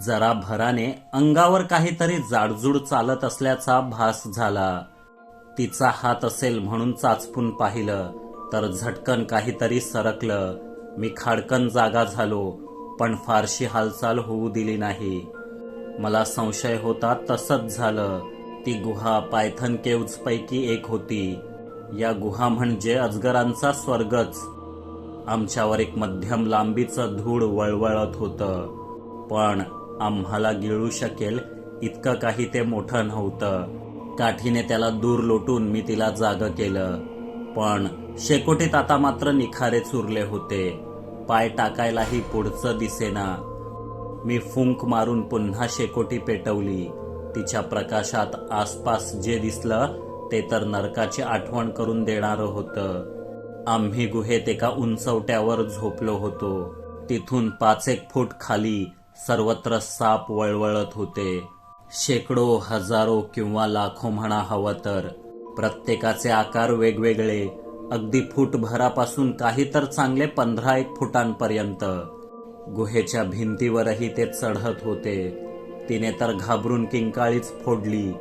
जरा भराने अंगावर काहीतरी जाडजूड चालत असल्याचा भास झाला. तिचा हात असेल म्हणून चाचपून पाहिलं तर झटकन काहीतरी सरकलं. मी खाडकन जागा झालो पण फारशी हालचाल होऊ दिली नाही. मला संशय होता तसंच झालं. ती गुहा पायथन केव्जपैकी एक होती. या गुहा म्हणजे अजगरांचा स्वर्गच. आमच्यावर एक मध्यम लांबीचं धूळ वळवळत होतं. पण आम्हाला गिळू शकेल इतकं काही ते मोठं नव्हतं. काठीने त्याला दूर लोटून मी तिला जाग केलं. पण शेकोटीत आता मात्र निखारे चुरले होते. पाय टाकायलाही पुढचं दिसेना. मी फुंक मारून पुन्हा शेकोटी पेटवली. तिच्या प्रकाशात आसपास जे दिसलं ते तर नरकाची आठवण करून देणारं होतं. आम्ही गुहेत एका उंचवट्यावर झोपलो होतो. तिथून पाच एक फूट खाली सर्वत्र साप वळवळत होते. शेकडो हजारो किंवा लाखो म्हणा हवं तर. प्रत्येकाचे आकार वेगवेगळे. अगदी फूटभरापासून काही तर चांगले पंधरा एक फुटांपर्यंत. गुहेच्या भिंतीवरही ते चढत होते. तिने तर घाबरून किंकाळीच फोडली.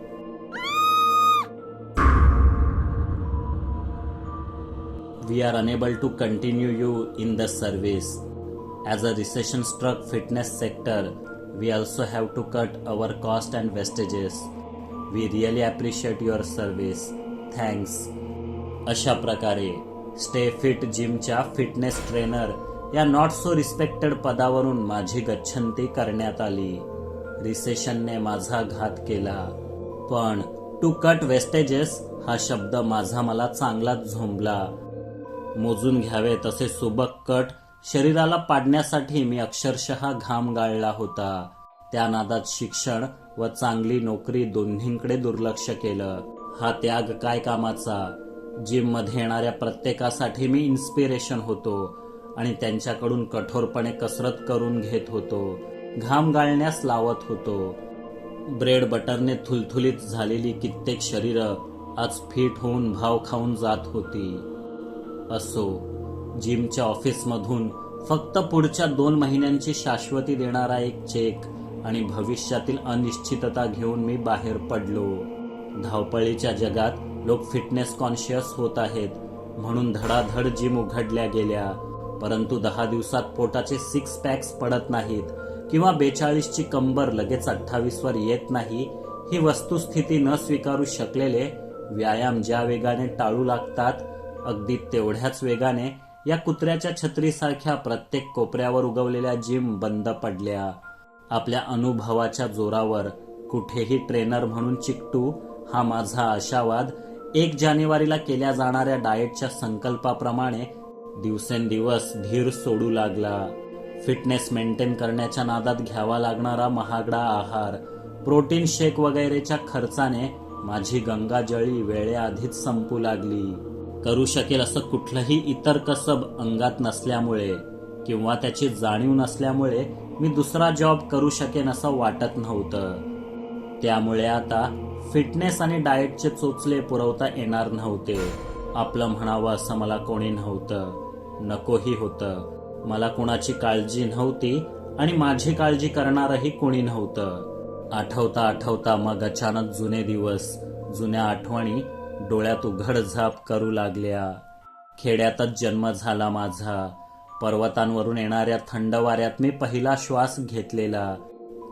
We are enable to continue you in the service As a recession struck fitness sector, we also have to cut our cost and wastages. We really appreciate your service. Thanks. अशा प्रकारे स्टे फिट जिमच्या fitness trainer या not so respected पदावरून माझी गच्छंती करण्यात आली रिसेशनने माझा घात केला पण टू कट वेस्टेजेस हा शब्द माझा मला चांगलाच झोंबला मोजून घ्यावे तसे सुबक कट शरीराला पाडण्यासाठी मी अक्षरशः घाम गाळला होता. त्या नादात शिक्षण व चांगली नोकरी दोन्हींकडे दुर्लक्ष केलं. हा त्याग काय कामाचा? जिममध्ये येणाऱ्या प्रत्येकासाठी मी इन्स्पिरेशन होतो आणि त्यांच्याकडून कठोरपणे कसरत करून घेत होतो. घाम गाळण्यास लावत होतो. ब्रेड बटरने थुलथुलीत झालेली कित्येक शरीर आज फिट होऊन भाव खाऊन जात होती. असो. जिमच्या ऑफिसमधून फक्त पुढच्या दोन महिन्यांची शाश्वती देणारा एक चेक आणि भविष्यातील अनिश्चितता घेऊन मी बाहेर पडलो. धावपळीच्या जगात लोक फिटनेस कॉन्शियस होत आहेत म्हणून धडाधड जिम उघडल्या गेल्या. परंतु दहा दिवसात पोटाचे सिक्स पॅक्स पडत नाहीत किंवा बेचाळीसची कंबर लगेच अठ्ठावीसवर येत नाही ही वस्तुस्थिती न स्वीकारू शकलेले व्यायाम ज्या वेगाने टाळू लागतात अगदी तेवढ्याच वेगाने या कुत्र्याच्या छत्रीसारख्या प्रत्येक कोपऱ्यावर उगवलेल्या जिम बंद पडल्या. आपल्या अनुभवाच्या जोरावर कुठेही ट्रेनर म्हणून चिकटू हा माझा आशावाद एक जानेवारीला केल्या जाणाऱ्या डाएटच्या संकल्पाप्रमाणे दिवसेंदिवस धीर सोडू लागला. फिटनेस मेंटेन करण्याच्या नादात घ्यावा लागणारा महागडा आहार प्रोटीन शेक वगैरेच्या खर्चाने माझी गंगाजळी वेळेआधीच संपू लागली. करू शकेल असं कुठलंही इतर कसब अंगात नसल्यामुळे किंवा त्याची जाणीव नसल्यामुळे मी दुसरा जॉब करू शकेन असं वाटत नव्हतं. त्यामुळे आता फिटनेस आणि डाएटचे चोचले पुरवता येणार नव्हते. आपलं म्हणावं असं मला कोणी नव्हतं. नकोही होतं. मला कुणाची काळजी नव्हती आणि माझी काळजी करणारही कोणी नव्हतं. आठवता आठवता मग अचानक जुने दिवस जुन्या आठवणी डोळ्यात उघड झाप करू लागल्या. खेड्यातच जन्म झाला माझा. पर्वतांवरून येणाऱ्या थंड वाऱ्यात मी पहिला श्वास घेतलेला.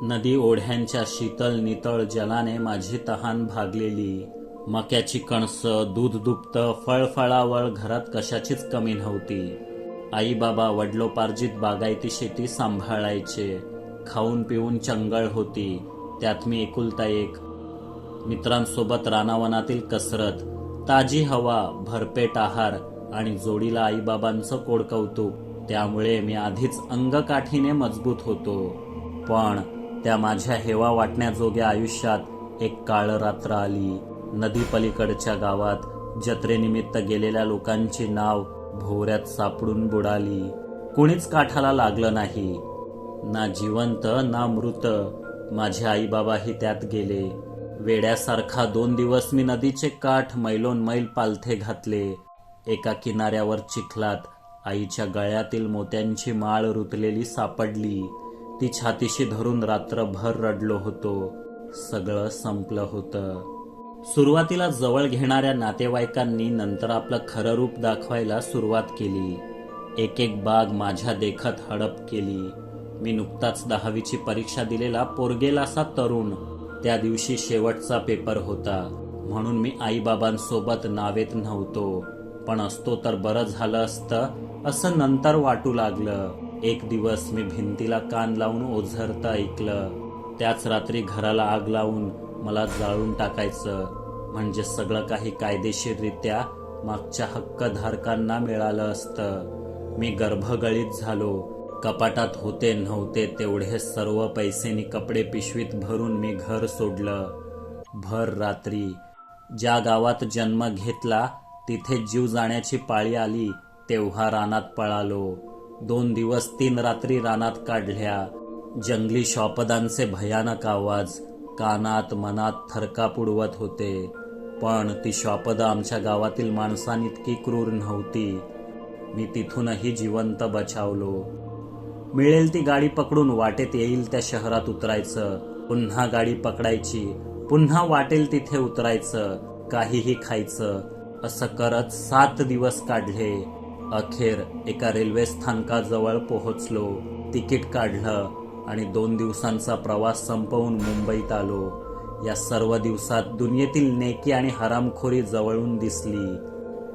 नदी ओढ्यांच्या शीतल नितळ जलाने माझी तहान भागलेली. मक्याची कणसं दूध दुभत फळफळावळ घरात कशाचीच कमी नव्हती. आई बाबा वडलोपार्जित बागायती शेती सांभाळायचे. खाऊन पिऊन चंगळ होती. त्यात मी एकुलता एक मित्रांसोबत रानावनातील कसरत ताजी हवा भरपेट आहार आणि जोडीला आईबाबांचं कोडकौतुक त्यामुळे मी आधीच अंगकाठीने मजबूत होतो. पण त्या माझ्या हेवा वाटण्याजोग्या आयुष्यात एक काळ रात्र आली. नदी पलीकडच्या गावात जत्रेनिमित्त गेलेल्या लोकांची नाव भोवऱ्यात सापडून बुडाली. कुणीच काठाला लागलं नाही. ना जिवंत ना मृत माझे आईबाबाही त्यात गेले. वेड्यासारखा दोन दिवस मी नदीचे काठ मैलोन मैल पालथे घातले. एका किनाऱ्यावर चिखलात आईच्या गळ्यातील मोत्यांची माळ रुतलेली सापडली. ती छातीशी धरून रात्रभर रडलो होतो. सगळं संपलं होतं. सुरुवातीला जवळ घेणाऱ्या नातेवाईकांनी नंतर आपलं खरं रूप दाखवायला सुरुवात केली. एक एक बाग माझ्या देखत हडप केली. मी नुकताच दहावीची परीक्षा दिलेला पोरगेलासा तरुण त्या दिवशी शेवटचा पेपर होता. म्हणून मी आईबाबांसोबत नावेत नव्हतो. पण असतो तर बरं झालं असतं असं नंतर वाटू लागलं. एक दिवस मी भिंतीला कान लावून ओझरता ऐकलं. त्याच रात्री घराला आग लावून मला जाळून टाकायचं. म्हणजे सगळं काही कायदेशीररित्या मागच्या हक्कधारकांना मिळालं असतं. मी गर्भगळीत झालो. कपाटात होते नव्हते तेवढे सर्व पैसेनी कपडे पिशवीत भरून मी घर सोडलं. भर रात्री. ज्या गावात जन्म घेतला तिथे जीव जाण्याची पाळी आली तेव्हा रानात पळालो. दोन दिवस तीन रात्री रानात काढल्या. जंगली शॉपदांचे भयानक आवाज कानात मनात थरकाप उडवत होते. पण ती शॉपद आमच्या गावातील माणसांइतकी क्रूर नव्हती. मी तिथूनही जिवंत बचावलो. मिळेल ती गाडी पकडून वाटेत येईल त्या शहरात उतरायचं. पुन्हा गाडी पकडायची. पुन्हा वाटेल तिथे उतरायचं. काहीही खायचं. असं करत सात दिवस काढले. अखेर एका रेल्वे स्थानकाजवळ पोहोचलो. तिकीट काढलं आणि दोन दिवसांचा प्रवास संपवून मुंबईत आलो. या सर्व दिवसात दुनियेतील नेकी आणि हरामखोरी जवळून दिसली.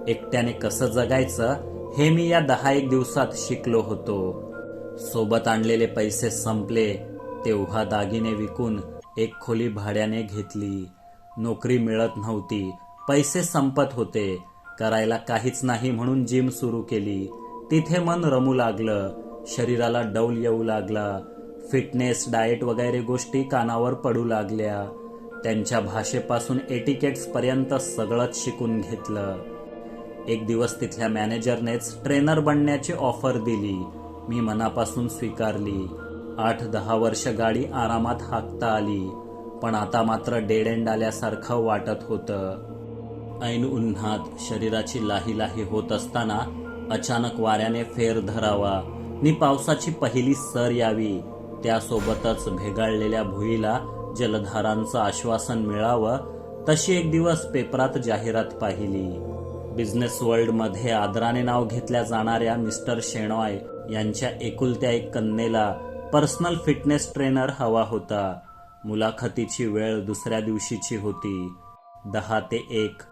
एकट्याने कसं जगायचं हे मी या दहा एक दिवसात शिकलो होतो. सोबत आणलेले पैसे संपले तेव्हा दागिने विकून एक खोली भाड्याने घेतली. नोकरी मिळत नव्हती. पैसे संपत होते. करायला काहीच नाही म्हणून जिम सुरू केली. तिथे मन रमू लागलं. शरीराला डौल येऊ लागला. फिटनेस डाएट वगैरे गोष्टी कानावर पडू लागल्या. त्यांच्या भाषेपासून एटिकेट्स पर्यंत सगळंच शिकून घेतलं. एक दिवस तिथल्या मॅनेजरनेच ट्रेनर बनण्याची ऑफर दिली. मी मनापासून स्वीकारली. आठ दहा वर्ष गाडी आरामात हाकता आली पण आता मात्र डेड एंड आल्यासारखं वाटत होतं. ऐन उन्हात शरीराची लाही लाही होत असताना अचानक वाऱ्याने फेर धरावा. नि पावसाची पहिली सर यावी. त्यासोबतच भेगाळलेल्या भुईला जलधारांचं आश्वासन मिळावं तशी एक दिवस पेपरात जाहिरात पाहिली. बिझनेस वर्ल्डमध्ये आदराने नाव घेतल्या जाणाऱ्या मिस्टर शेणॉय यांच्या एकुलत्या एक कन्येला पर्सनल फिटनेस ट्रेनर हवा होता. मुलाखतीची वेळ दुसऱ्या दिवशीची होती. दहा ते एक.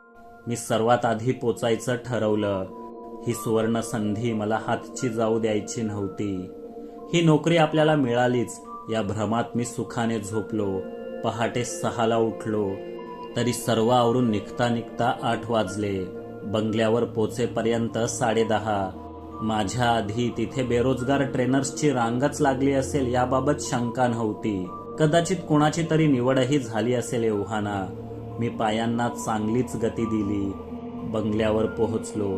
मी सर्वात आधी पोचायचं ठरवलं. ही सुवर्ण संधी मला हातची जाऊ द्यायची नव्हती. ही नोकरी आपल्याला मिळालीच. या भ्रमात मी सुखाने झोपलो. पहाटे सहाला उठलो. तरी सर्व आवरून निघता निघता आठ वाजले. बंगल्यावर पोचेपर्यंत साडेदहा माझ्या आधी तिथे बेरोजगार ट्रेनर्सची रांगच लागली असेल याबाबत शंका नव्हती. कदाचित कोणाची तरी निवडही झाली असेल एव्हाना. मी पायांना चांगलीच गती दिली. बंगल्यावर पोहोचलो.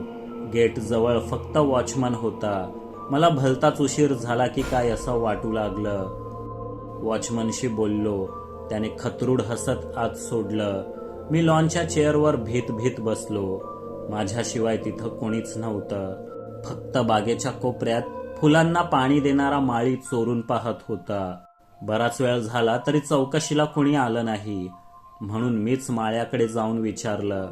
गेट जवळ फक्त वॉचमन होता. मला भलताच उशीर झाला की काय असं वाटू लागलं. वॉचमनशी बोललो. त्याने खतरूड हसत आत सोडलं. मी लॉनच्या चेअरवर भीत भीत बसलो. माझ्याशिवाय तिथं कोणीच नव्हतं. फक्त बागेच्या कोपऱ्यात फुलांना पाणी देणारा माळी चोरून पाहत होता. बराच वेळ झाला तरी चौकशीला कोणी आलं नाही म्हणून मीच माळ्याकडे जाऊन विचारलं.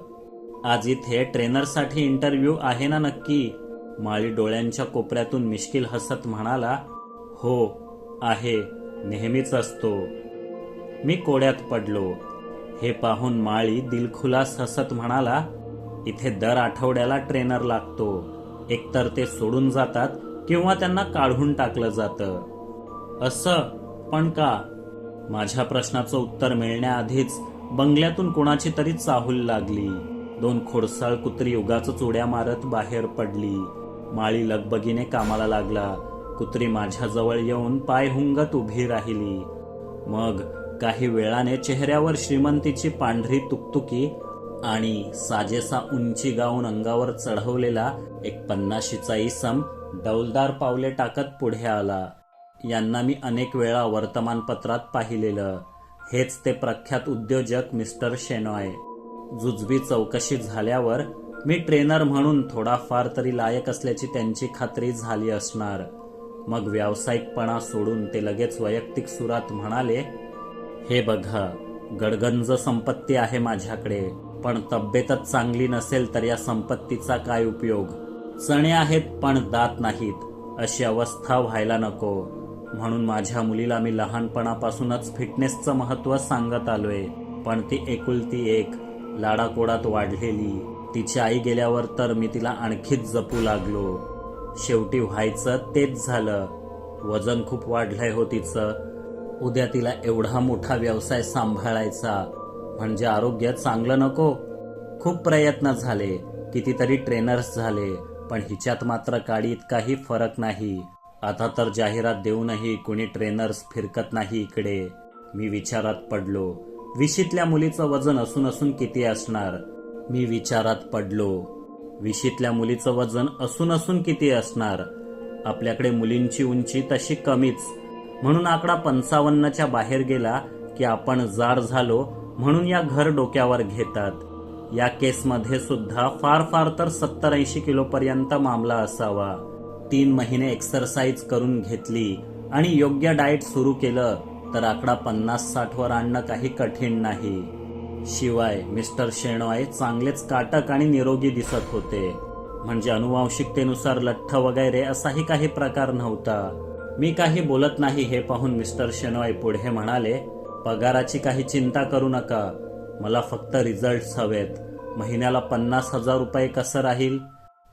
आज इथे ट्रेनरसाठी इंटरव्ह्यू आहे ना नक्की? माळी डोळ्यांच्या कोपऱ्यातून मिश्किल हसत म्हणाला हो आहे नेहमीच असतो. मी कोड्यात पडलो. हे पाहून माळी दिलखुलास हसत म्हणाला इथे दर आठवड्याला ट्रेनर लागतो. एकतर ते सोडून जातात किंवा त्यांना काढून टाकलं जातं. असं पण का? माझ्या प्रश्नाचं उत्तर मिळण्याआधीच बंगल्यातून कोणाची तरी चाहूल लागली. दोन खोडसाळ कुत्री उगाच उड्या मारत बाहेर पडली. माळी लगबगीने कामाला लागला. कुत्री माझ्याजवळ येऊन पाय हुंगत उभी राहिली. मग काही वेळाने चेहऱ्यावर श्रीमंतीची पांढरी तुकतुकी आणि साजेसा उंची गाऊन अंगावर चढवलेला एक पन्नाशीचा इसम डौलदार पावले टाकत पुढे आला. यांना मी अनेक वेळा वर्तमानपत्रात पाहिलेलं. हेच ते प्रख्यात उद्योजक मिस्टर शेनॉय. जुजबी चौकशी झाल्यावर मी ट्रेनर म्हणून थोडाफार तरी लायक असल्याची त्यांची खात्री झाली असणार. मग व्यावसायिकपणा सोडून ते लगेच वैयक्तिक सुरात म्हणाले हे बघा गडगंज संपत्ती आहे माझ्याकडे. पण तब्येतच चांगली नसेल तर या संपत्तीचा काय उपयोग? चणे आहेत पण दात नाहीत. अशी अवस्था व्हायला नको. म्हणून माझ्या मुलीला मी लहानपणापासूनच फिटनेसचं महत्त्व सांगत आलोय. पण ती एकुलती एक लाडाकोडात वाढलेली. तिची आई गेल्यावर तर मी तिला आणखीच जपू लागलो. शेवटी व्हायचं तेच झालं. वजन खूप वाढलंय हो तिचं. उद्या तिला एवढा मोठा व्यवसाय सांभाळायचा. म्हणजे आरोग्य चांगलं नको. खूप प्रयत्न झाले कितीतरी ट्रेनर्स झाले पण हिच्यात मात्र काडी इतकाही फरक नाही. आता तर जाहिरात देऊनही कुणी ट्रेनर्स फिरकत नाही इकडे. मी विचारात पडलो विशीतल्या मुलीचं वजन असून असून किती असणार? मी विचारात पडलो विशीतल्या मुलीचं वजन असून असून किती असणार? आपल्याकडे मुलींची उंची तशी कमीच. म्हणून आकडा पंचावन्नच्या बाहेर गेला की आपण जाड झालो म्हणून या घर डोक्यावर घेतात. या केसमध्ये सुद्धा फार फार तर सत्तर ऐंशी किलो पर्यंत मामला असावा. तीन महिने एक्सरसाइज करून घेतली आणि योग्य डाएट सुरू केलं तर आकडा पन्नास साठ वर आणणं काही कठीण नाही. शिवाय मिस्टर शेणॉय चांगलेच काटक आणि निरोगी दिसत होते. म्हणजे अनुवांशिकतेनुसार लठ्ठ वगैरे असाही काही प्रकार नव्हता. मी काही बोलत नाही हे पाहून मिस्टर शेनॉय पुढे म्हणाले पगाराची काही चिंता करू नका. मला फक्त रिझल्ट्स हवेत. महिन्याला पन्नास हजार रुपये कसं राहील?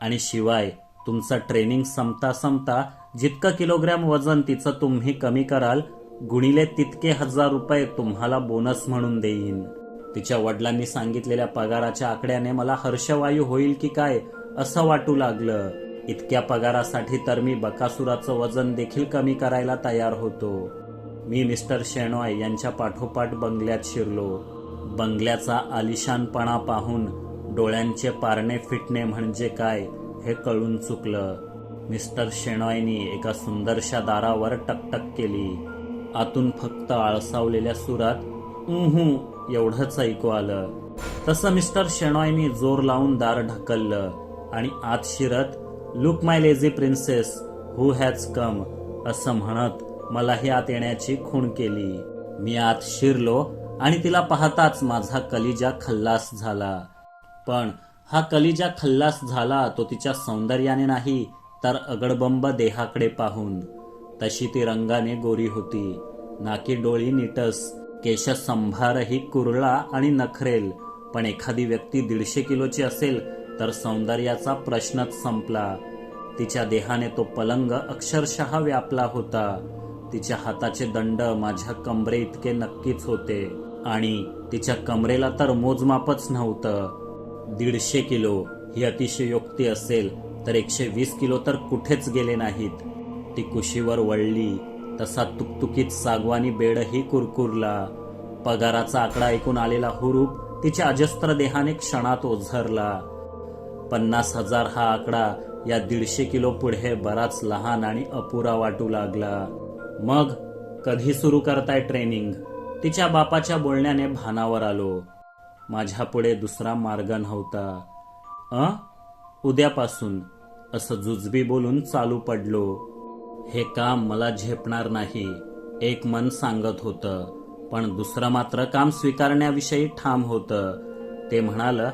आणि शिवाय तुमचं ट्रेनिंग संपता संपता जितकं किलोग्रॅम वजन तिचं तुम्ही कमी कराल गुणिले तितके हजार रुपये तुम्हाला बोनस म्हणून देईन. तिच्या वडिलांनी सांगितलेल्या पगाराच्या आकड्याने मला हर्षवायू होईल की काय असं वाटू लागलं. इतक्या पगारासाठी तर मी बकासुराचं वजन देखील कमी करायला तयार होतो. मी मिस्टर शेणॉय यांच्या पाठोपाठ बंगल्यात शिरलो. बंगल्याचा आलिशानपणा पाहून डोळ्यांचे पारणे फिटणे म्हणजे काय हे कळून चुकलं. मिस्टर शेणॉयनी एका सुंदरशा दारावर टकटक केली. आतून फक्त आळसावलेल्या सुरात उहू एवढंच ऐकू आलं. तसं मिस्टर शेणॉयनी जोर लावून दार ढकललं आणि आत शिरत look my lazy princess who has come असं म्हणत मलाही आत येण्याची खूण केली. मी आत शिरलो आणि तिला पाहताच माझा कलिजा खल्लास झाला. पण हा कलिजा खल्लास झाला तो तिच्या सौंदर्याने नाही तर अगडबंब देहाकडे पाहून. तशी ती रंगाने गोरी होती. नाकी डोळी निटस केश संभारही कुरळा आणि नखरेल. पण एखादी व्यक्ती दीडशे किलोची असेल तर सौंदर्याचा प्रश्नच संपला. तिच्या देहाने तो पलंग अक्षरशः व्यापला होता. तिच्या हाताचे दंड माझ्या कमरे इतके नक्कीच होते. आणि तिच्या कमरेला तर मोजमापच नव्हतं. दीडशे किलो ही अतिशयोक्ती असेल तर एकशे वीस किलो तर कुठेच गेले नाहीत. ती कुशीवर वळली तसा तुकतुकीत सागवानी बेडही कुरकुरला. पगाराचा आकडा ऐकून आलेला हुरूप तिच्या अजस्त्र देहाने क्षणात ओझरला. पन्नास हजार हा आकडा या दीडशे किलो पुढे बराच लहान आणि अपुरा वाटू लागला. मग कधी सुरू करताय ट्रेनिंग? तिच्या बापाच्या बोलण्याने भानावर आलो. माझ्या पुढे दुसरा मार्ग नव्हता. अ? उद्यापासून असं जुजबी बोलून चालू पडलो. हे काम मला झेपणार नाही एक मन सांगत होतं. पण दुसरं मात्र काम स्वीकारण्याविषयी ठाम होतं. ते म्हणालं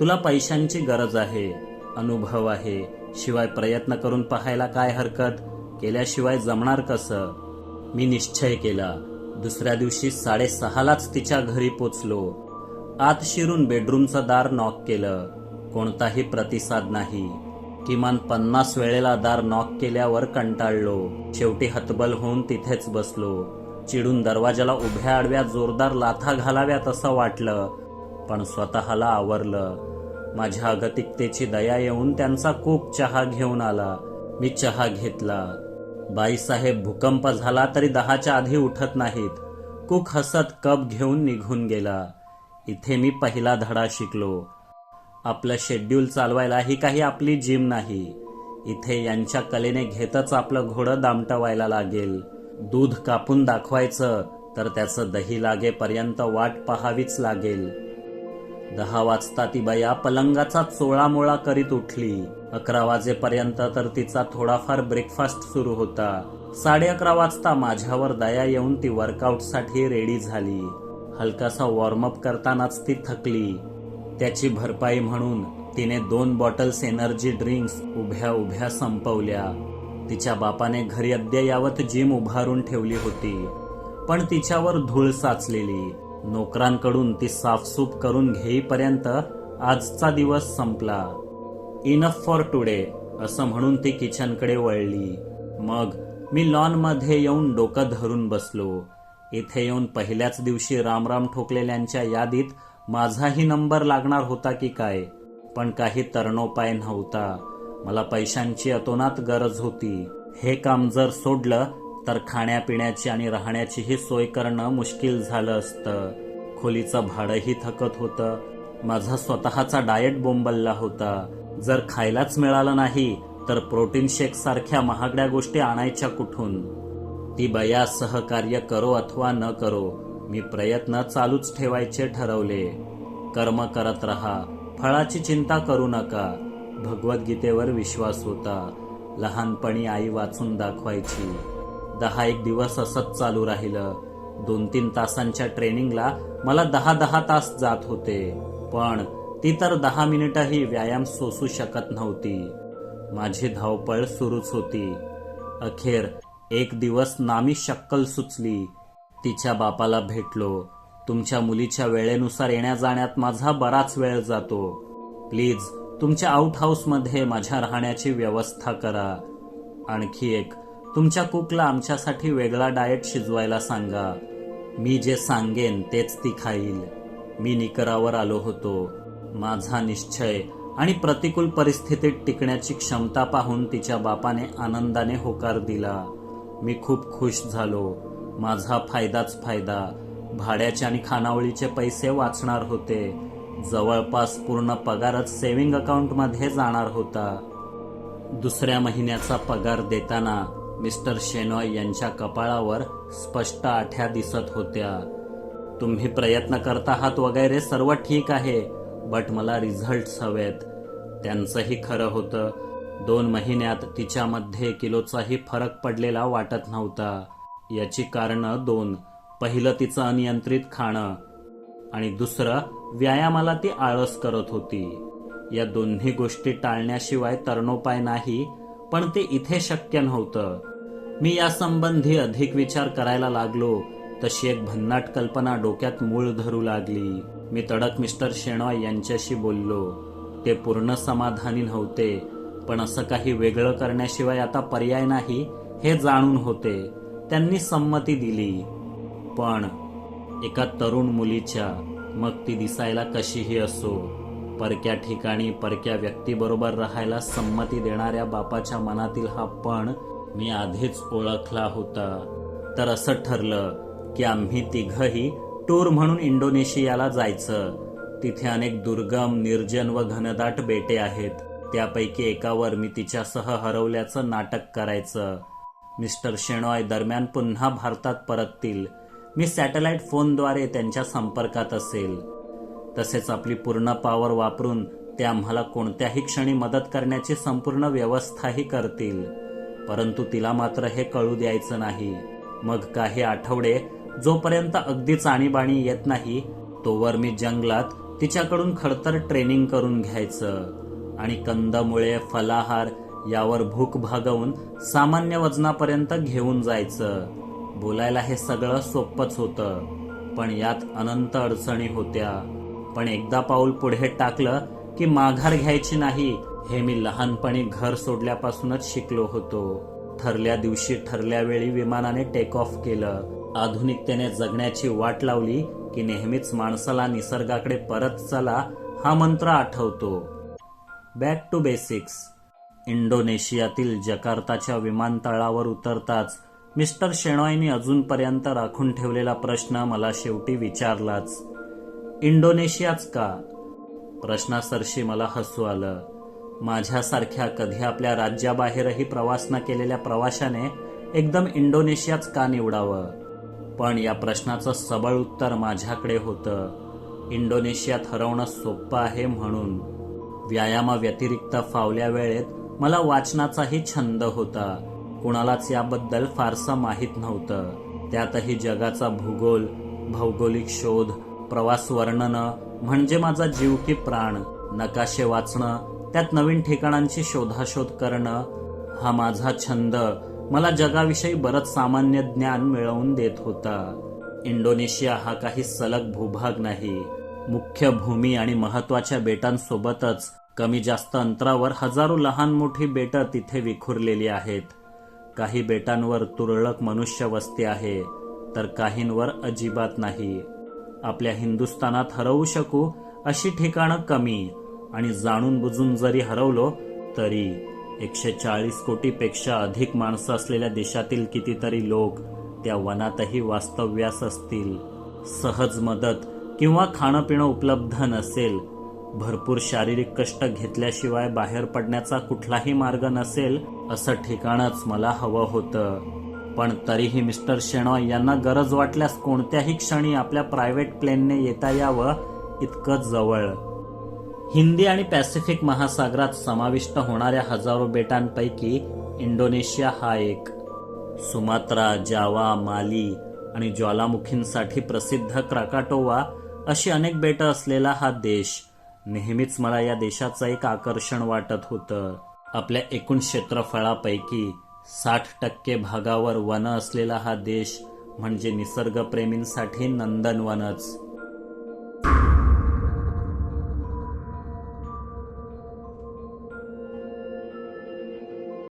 तुला पैशांची गरज आहे अनुभव आहे. शिवाय प्रयत्न करून पाहायला काय हरकत? केल्याशिवाय जमणार कसं? मी निश्चय केला. दुसऱ्या दिवशी साडेसहालाच तिच्या घरी पोचलो. आत शिरून बेडरूमचं दार नॉक केलं. कोणताही प्रतिसाद नाही. किमान पन्नास वेळेला दार नॉक केल्यावर कंटाळलो. शेवटी हतबल होऊन तिथेच बसलो. चिडून दरवाजाला उभ्या आडव्या जोरदार लाथा घालाव्यात असं वाटलं पण स्वतःला आवरलं. माझ्या अगतिकतेची दया येऊन त्यांचा कोप चहा घेऊन आला. मी चहा घेतला. बाईसाहेब भूकंप झाला तरी दहाच्या आधी उठत नाहीत. कुक हसत कप घेऊन निघून गेला. इथे मी पहिला धडा शिकलो. आपलं शेड्यूल चालवायला ही काही आपली जिम नाही. इथे यांच्या कलेने घेतच आपलं घोडं दामटवायला लागेल. दूध कापून दाखवायचं तर त्याचं दही लागेपर्यंत वाट पहावीच लागेल. दहा वाजता ती बया पलंगाचा चोळामोळा करीत उठली. अकरा वाजेपर्यंत तर तिचा थोडाफार ब्रेकफास्ट सुरू होता. साडे अकरा वाजता माझ्यावर दया येऊन ती वर्कआउटसाठी रेडी झाली. हलकासा वॉर्मअप करतानाच ती थकली. त्याची भरपाई म्हणून तिने दोन बॉटल्स एनर्जी ड्रिंक्स उभ्या उभ्या संपवल्या. तिच्या बापाने घरी अद्ययावत जिम उभारून ठेवली होती. पण तिच्यावर धूळ साचलेली. नोकरांकडून ती साफसूफ करून घेईपर्यंत आजचा दिवस संपला. इनफ फॉर टुडे असं म्हणून ती किचनकडे वळली. मग मी लॉनमध्ये येऊन डोकं धरून बसलो. इथे येऊन पहिल्याच दिवशी रामराम ठोकलेल्यांच्या यादीत माझाही नंबर लागणार होता की काय? पण काही तरणोपाय नव्हता. मला पैशांची अतोनात गरज होती. हे काम जर सोडलं तर खाण्यापिण्याची आणि राहण्याचीही सोय करणं मुश्किल झालं असतं. खोलीचं भाडंही थकत होतं. माझा स्वतःचा डाएट बोंबलला होता. जर खायलाच मिळालं नाही तर प्रोटीन शेक सारख्या महागड्या गोष्टी आणायच्या कुठून? ती बया सहकार्य करो अथवा न करो मी प्रयत्न चालूच ठेवायचे ठरवले. कर्म करत राहा. फळाची चिंता करू नका. भगवद्गीतेवर विश्वास होता. लहानपणी आई वाचून दाखवायची. दहा एक दिवस असंच चालू राहिलं. दोन तीन तासांच्या ट्रेनिंगला मला दहा दहा तास जात होते पण ती तर दहा मिनिटंही व्यायाम सोसू शकत नव्हती. माझी धावपळ सुरूच होती. अखेर एक दिवस नामी शक्कल सुचली. तिच्या बापाला भेटलो. तुमच्या मुलीच्या वेळेनुसार येण्या जाण्यात माझा बराच वेळ जातो. प्लीज तुमच्या आउट हाऊसमध्ये माझ्या राहण्याची व्यवस्था करा. आणखी एक तुमच्या कुकला आमच्यासाठी वेगळा डाएट शिजवायला सांगा. मी जे सांगेन तेच ती खाईल. मी निकरावर आलो होतो. माझा निश्चय आणि प्रतिकूल परिस्थितीत टिकण्याची क्षमता पाहून तिच्या बापाने आनंदाने होकार दिला. मी खूप खुश झालो. माझा फायदाच फायदा. भाड्याचे आणि खानावळीचे पैसे वाचणार होते. जवळपास पूर्ण पगारच सेव्हिंग अकाउंटमध्ये जाणार होता. दुसऱ्या महिन्याचा पगार देताना मिस्टर शेनॉय यांच्या कपाळावर स्पष्ट आठ्या दिसत होत्या. तुम्ही प्रयत्न करत आहात वगैरे सर्व ठीक आहे बट मला रिझल्ट्स हवेत. त्यांचंही खरं होतं. दोन महिन्यात तिच्यामध्ये किलोचाही फरक पडलेला वाटत नव्हता. याची कारणं दोन. पहिलं तिचं अनियंत्रित खाणं. आणि दुसरं व्यायामाला ती आळस करत होती. या दोन्ही गोष्टी टाळण्याशिवाय तरणोपाय नाही पण ते इथे शक्य नव्हतं. मी यासंबंधी अधिक विचार करायला लागलो तशी एक भन्नाट कल्पना डोक्यात मूळ धरू लागली. मी तडक मिस्टर शेणॉय यांच्याशी बोललो. ते पूर्ण समाधानी नव्हते पण असं काही वेगळं करण्याशिवाय आता पर्याय नाही हे जाणून होते. त्यांनी संमती दिली. पण एका तरुण मुलीच्या मग ती दिसायला कशीही असो परक्या ठिकाणी परक्या व्यक्तीबरोबर राहायला संमती देणाऱ्या बापाच्या मनातील हा पण मी आधीच ओळखला होता. तर असं ठरलं की आम्ही तिघही टूर म्हणून इंडोनेशियाला जायचं. तिथे अनेक दुर्गम निर्जन व घनदाट बेटे आहेत. त्यापैकी एकावर मी तिच्यासह हरवल्याचं नाटक करायचं. मिस्टर शेणॉय दरम्यान पुन्हा भारतात परततील. मी सॅटेलाइट फोनद्वारे त्यांच्या संपर्कात असेल. तसेच आपली पूर्ण पॉवर वापरून ते आम्हाला कोणत्याही क्षणी मदत करण्याची संपूर्ण व्यवस्थाही करतील. परंतु तिला मात्र हे कळू द्यायचं नाही. मग काही आठवडे जोपर्यंत अगदीच आणीबाणी येत नाही तोवर मी जंगलात तिच्याकडून खडतर ट्रेनिंग करून घ्यायचं. आणि कंदमुळे फलाहार यावर भूक भागवून सामान्य वजनापर्यंत घेऊन जायचं. बोलायला हे सगळं सोपंच होतं. पण यात अनंत अडचणी होत्या. पण एकदा पाऊल पुढे टाकलं की माघार घ्यायची नाही. हे मी लहानपणी घर सोडल्यापासूनच शिकलो होतो. ठरल्या दिवशी ठरल्या वेळी विमानाने टेक ऑफ केलं. आधुनिकतेने जगण्याची वाट लावली की नेहमीच माणसाला निसर्गाकडे परत चला हा मंत्र आठवतो. बॅक टू बेसिक्स इंडोनेशियातील जकार्ताच्या विमानतळावर उतरताच मिस्टर शेणॉयनी अजूनपर्यंत राखून ठेवलेला प्रश्न मला शेवटी विचारलाच. इंडोनेशियाच का? प्रश्नासरशी मला हसू आलं. माझ्यासारख्या कधी आपल्या राज्याबाहेरही प्रवास न केलेल्या प्रवाशाने एकदम इंडोनेशियाच का निवडावं? पण या प्रश्नाचं सबळ उत्तर माझ्याकडे होतं. इंडोनेशियात हरवणं सोपं आहे म्हणून. व्यायामाव्यतिरिक्त फावल्या वेळेत मला वाचनाचाही छंद होता. कुणालाच याबद्दल फारसं माहीत नव्हतं. त्यातही जगाचा भूगोल भौगोलिक शोध प्रवास वर्णनं म्हणजे माझा जीव की प्राण. नकाशे वाचणं त्यात नवीन ठिकाणांची शोधाशोध करणं हा माझा छंद. मला जगाविषयी बरंच सामान्य ज्ञान मिळवून देत होता. इंडोनेशिया हा काही सलग भूभाग नाही. मुख्य भूमी आणि महत्त्वाच्या बेटांसोबतच कमी जास्त अंतरावर हजारो लहान मोठी बेटं तिथे विखुरलेली आहेत. काही बेटांवर तुरळक मनुष्य वस्ती आहे तर काहींवर अजिबात नाही. आपल्या हिंदुस्थानात हरवू शकू अशी ठिकाणं कमी आणि जाणून बुजून जरी हरवलो तरी एकशे चाळीस कोटीपेक्षा अधिक माणसं असलेल्या देशातील कितीतरी लोक त्या वनातही वास्तव्यास असतील. सहज मदत किंवा खाणं पिणं उपलब्ध नसेल. भरपूर शारीरिक कष्ट घेतल्याशिवाय बाहेर पडण्याचा कुठलाही मार्ग नसेल असं ठिकाणच मला हवं होतं. पण तरीही मिस्टर शेणॉय यांना गरज वाटल्यास कोणत्याही क्षणी आपल्या प्रायव्हेट प्लेनने येता यावं इतकं जवळ. हिंदी आणि पॅसिफिक महासागरात समाविष्ट होणाऱ्या हजारो बेटांपैकी इंडोनेशिया हा एक. सुमात्रा जावा माली आणि ज्वालामुखींसाठी प्रसिद्ध क्राकाटोवा अशी अनेक बेटं असलेला हा देश. नेहमीच मला या देशाचं एक आकर्षण वाटत होतं. आपल्या एकूण क्षेत्रफळापैकी साठ टक्के भागावर वन असलेला हा देश म्हणजे निसर्गप्रेमींसाठी नंदनवनच.